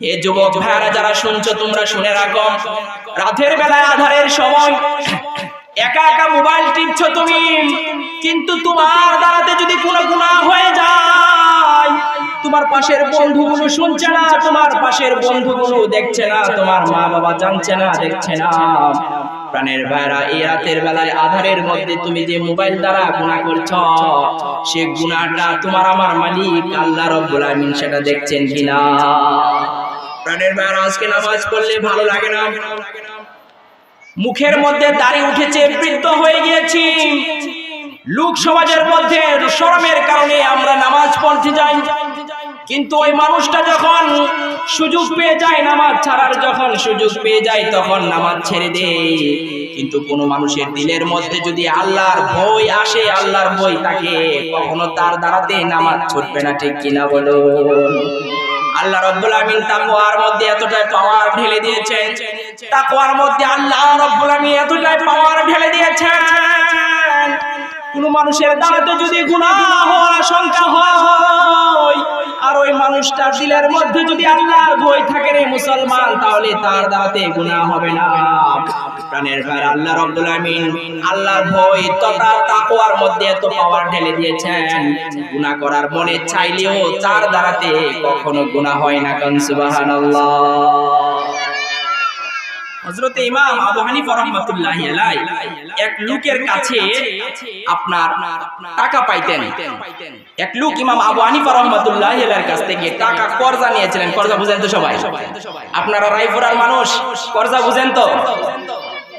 এ যুবক ভাইয়ারা, যারা শুনছো, তোমরা শুনে রাখো। রাতের বেলায় আধারের সময় একা একা মোবাইল টিপছো তুমি, কিন্তু তোমার দ্বারাতে যদি কোনো গুনাহ হয়ে যায়, তোমার পাশের বন্ধুগুলো শুনছে না, তোমার পাশের বন্ধুগুলো দেখছে না, তোমার মা বাবা জানছে না, দেখছে না। প্রাণের ভাইরা এই রাতের বেলায় আধারের মধ্যে তুমি যে মোবাইল দ্বারা গুনাহ করছ, সে গুনাহটা তোমার আমার মালিক, আল্লাহ রব্বুল আমিন সেটা দেখছেন কিনা? প্রাণের ভাইরা আজকে নামাজ পড়লে ভালো লাগে না। মুখের মধ্যে দাড়ি উঠেছে, বৃদ্ধ হয়ে গিয়েছি। লোক সমাজের মধ্যে শরমের কারণে আমরা নামাজ পড়তে যাই। কিন্তু ওই মানুষটা যখন সুযোগ পেয়ে যায় নামাজ ছাড়ার, যখন সুযোগ পেয়ে যায় তখন নামাজ ছেড়ে দেয়। কিন্তু কোন মানুষের দিলের মধ্যে যদি আল্লাহর ভয় আসে, আল্লাহর ভয় থাকে কখনো তার দ্বারাতে নামাজ ছুটবে না, ঠিক কিনা বলো আল্লাহ রব্বুল আমিন তাকওয়ার মধ্যে এতটাই পাওয়ার ঢেলে দিয়েছেন। তাকওয়ার মধ্যে আল্লাহ রব্বুল আমিন এতটাই পাওয়ার ঢেলে দিয়েছেন। কোন মানুষের দ্বারাতে যদি গুনাহ হওয়ার আশঙ্কা হয়, আর ওই মানুষটার দিলের মধ্যে যদি আল্লাহর ভয় থাকে রে মুসলমান, তাহলে তার দ্বারাতে গুনাহ হবে না। আল্লাহ রব্বুল আমিন আল্লাহর ভয়, তথা তাকওয়ার মধ্যে এত পাওয়ার ঢেলে দিয়েছেন। গুনাহ করার মনে চাইলেও দ্বারাতে কখনো গুনাহ হয় না সুবহানাল্লাহ। ইমাম আবু হানিফা রাহমাতুল্লাহি আলাইহি এক লোকের কাছে আপনার টাকা পাইতেন। এক লোক ইমাম আবু হানিফা রাহমাতুল্লাহি আলাইহির কাছ থেকে টাকা কর্জা নিয়েছিলেন। কর্জা বুঝেন তো সবাই? আপনারা রায়পুরার মানুষ, কর্জা বুঝেন তো?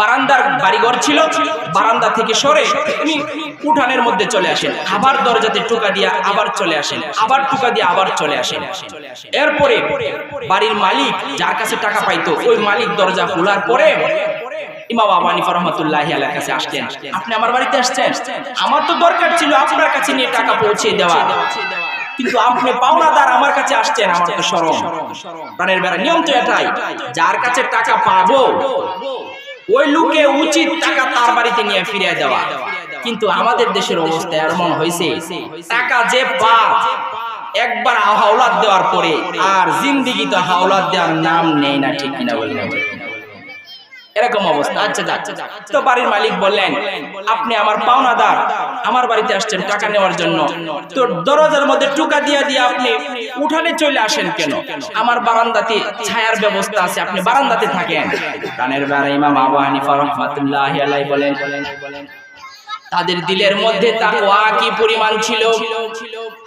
বারান্দার বাড়িঘর ছিল, বারান্দা থেকে সরে উনি উঠানের মধ্যে চলে আসেন। আবার দরজাতে টুকা দিয়ে আবার চলে আসেন। আবার টুকা দিয়ে আবার চলে আসেন। এরপরে বাড়ির মালিক যার কাছে টাকা পাইতো, ওই মালিক দরজা খোলার পরে আমার বাড়িতে আসছেন? আমার তো দরকার ছিল আপনার কাছে নিয়ে টাকা পৌঁছে দেওয়া। কিন্তু আপনি পাওনাদার আমার কাছে আসছেন শরম। প্রাণের বেড়া নিয়ম তো এটাই, যার কাছে টাকা পাবো ওই লোকে উচিত টাকা তার বাড়িতে নিয়ে ফিরিয়ে দেওয়া। কিন্তু আমাদের দেশের অবস্থা এমন হয়েছে, টাকা যে পা একবার হাওলাত দেওয়ার পরে আর জিন্দিগি তো হাওলাত দেওয়ার নাম নেই না, ঠিক কিনা বললেন এরকম অবস্থা। আচ্ছা আচ্ছা তো বাড়ির মালিক বললেন আপনি আমার পাওনাদার আমার বাড়িতে আসছেন টাকা নেওয়ার জন্য। তো দরজার মধ্যে টুকা দিয়া দিয়ে আপনি উঠানে চলে আসেন কেন? আমার বারান্দাতে ছায়ার ব্যবস্থা আছে আপনি বারান্দাতে থাকেন। প্রাণের বেড়া ইমাম আবু হানিফা রাহমাতুল্লাহ আলাইহি বলেন তাদের দিলের মধ্যে তাকওয়া কি পরিমাণ ছিল?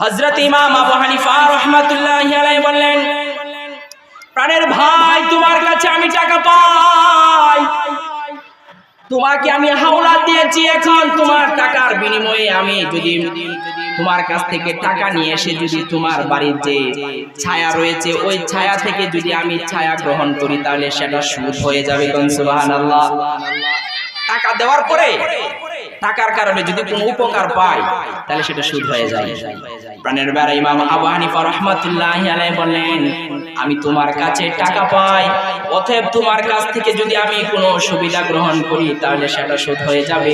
হযরত ইমাম আবু হানিফা রাহমাতুল্লাহি আলাইহি বললেন প্রাণের ভাই, তোমার কাছে আমি টাকা পাই। তোমাকে আমি হাওলা দিয়েছি এখন, তোমার টাকার বিনিময়ে আমি যদি তোমার কাছ থেকে টাকা নিয়ে এসে যদি তোমার বাড়ির যে ছায়া রয়েছে, ওই ছায়া থেকে যদি আমি ছায়া গ্রহণ করি, তাহলে সেটা সুদ হয়ে যাবে সুবহানাল্লাহ। টাকা দেওয়ার পরে, টাকার কারণে যদি কোনো উপকার পাই, তাহলে সেটা সুদ হয়ে যায়। প্রাণের বেড়া ইমাম আবু হানিফা রাহমাতুল্লাহি আলাইহি বলেন আমি তোমার কাছে টাকা পাই, অতএব তোমার কাছ থেকে যদি আমি কোনো সুবিধা গ্রহণ করি, তাহলে সেটা সুদ হয়ে যাবে।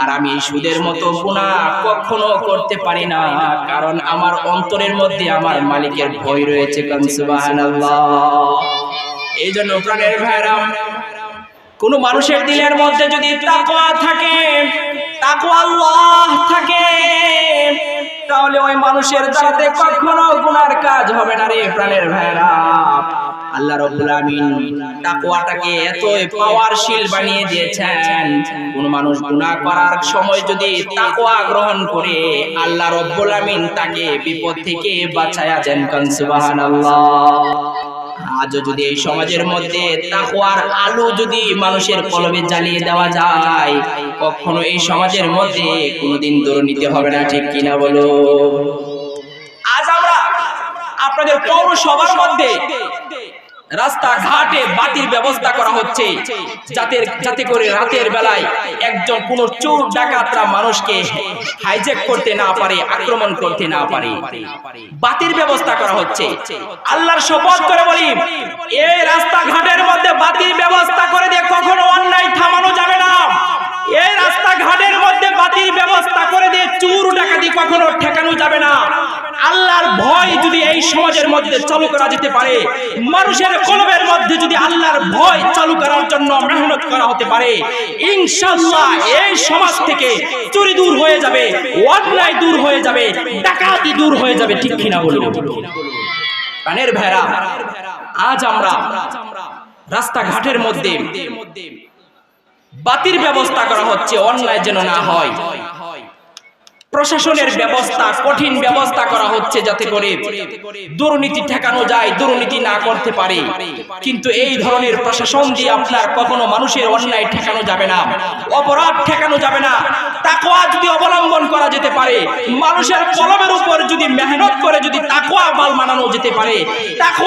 আর আমি সুদের মতো গুনাহ কখনো করতে পারি না, কারণ আমার অন্তরের মধ্যে আমার মালিকের ভয় রয়েছে এই জন্য প্রাণের ভাইরা কোন মানুষের দিলের মধ্যে যদি তাকওয়া থাকে, তাকওয়া আল্লাহ থাকে। তাহলে ওই মানুষের দ্বারাতে কখনো গুনার কাজ হবে না রে প্রাণের ভাইরা আল্লাহ রাব্বুল আমিন তাকওয়াটাকে এত পাওয়ারশীল বানিয়ে দিয়েছেন। কোন মানুষ গুনাহ করার সময় যদি তাকওয়া গ্রহণ করে, আল্লাহ রাব্বুল আমিন তাকে বিপদ থেকে বাঁচায়া দেন কান, সুবহানাল্লাহ। আজও যদি এই সমাজের মধ্যে তাকওয়ার আলো যদি মানুষের কলবে জ্বালিয়ে দেওয়া যায় কখনো এই সমাজের মধ্যে কোনোদিন দুর্নীতি হবে না ঠিক কিনা বলো? আজ আমরা আপনাদের পৌরসভার মধ্যে রাস্তা ঘাটে বাতির ব্যবস্থা করা হচ্ছে, যাতে যাতে করে রাতের বেলায় একজন কোন চোর ডাকাতরা মানুষকে হাইজ্যাক করতে না পারে, আক্রমণ করতে না পারে। বাতির ব্যবস্থা করা হচ্ছে। আল্লাহর শপথ করে বলি, এই রাস্তা ঘাটের মধ্যে বাতির ব্যবস্থা করে দিয়ে কখনো অন্যায় থামানো যাবে না এই রাস্তা ঘাটের মধ্যে বাতির ব্যবস্থা করে দিয়ে চুর ডাকাতি কখনো ঠেকানো যাবে না আল্লাহর ভয় যদি এই সমাজের মধ্যে চালু করা যেতে পারে। মানুষের কলবের মধ্যে যদি আল্লাহর ভয় চালু করার জন্য মেহনত করা হতে পারে, ইনশাআল্লাহ এই সমাজ থেকে চুরি দূর হয়ে যাবে, অন্যায় দূর হয়ে যাবে, ডাকাতি দূর হয়ে যাবে, ঠিক কিনা বলুন? কানের ভেড়া আজ আমরা রাস্তাঘাটের মধ্যে বাতির ব্যবস্থা করা হচ্ছে, অন্যায় যেন না হয়। প্রশাসনের ব্যবস্থা, কঠিন ব্যবস্থা করা হচ্ছে যাতে করে দুর্নীতি ঠেকানো যায়, দুর্নীতি না করতে পারে। কিন্তু এই ধরনের প্রশাসন দিয়ে আপনার কখনো মানুষের অন্যায় ঠেকানো যাবে না, অপরাধ ঠেকানো যাবে না। তাকোয়া যদি অবলম্বন করা যেতে পারে, মানুষের কলমের উপর যদি মেহনত করে যদি তাকওয়া মাল মানানো যেতে পারে, তাকওয়া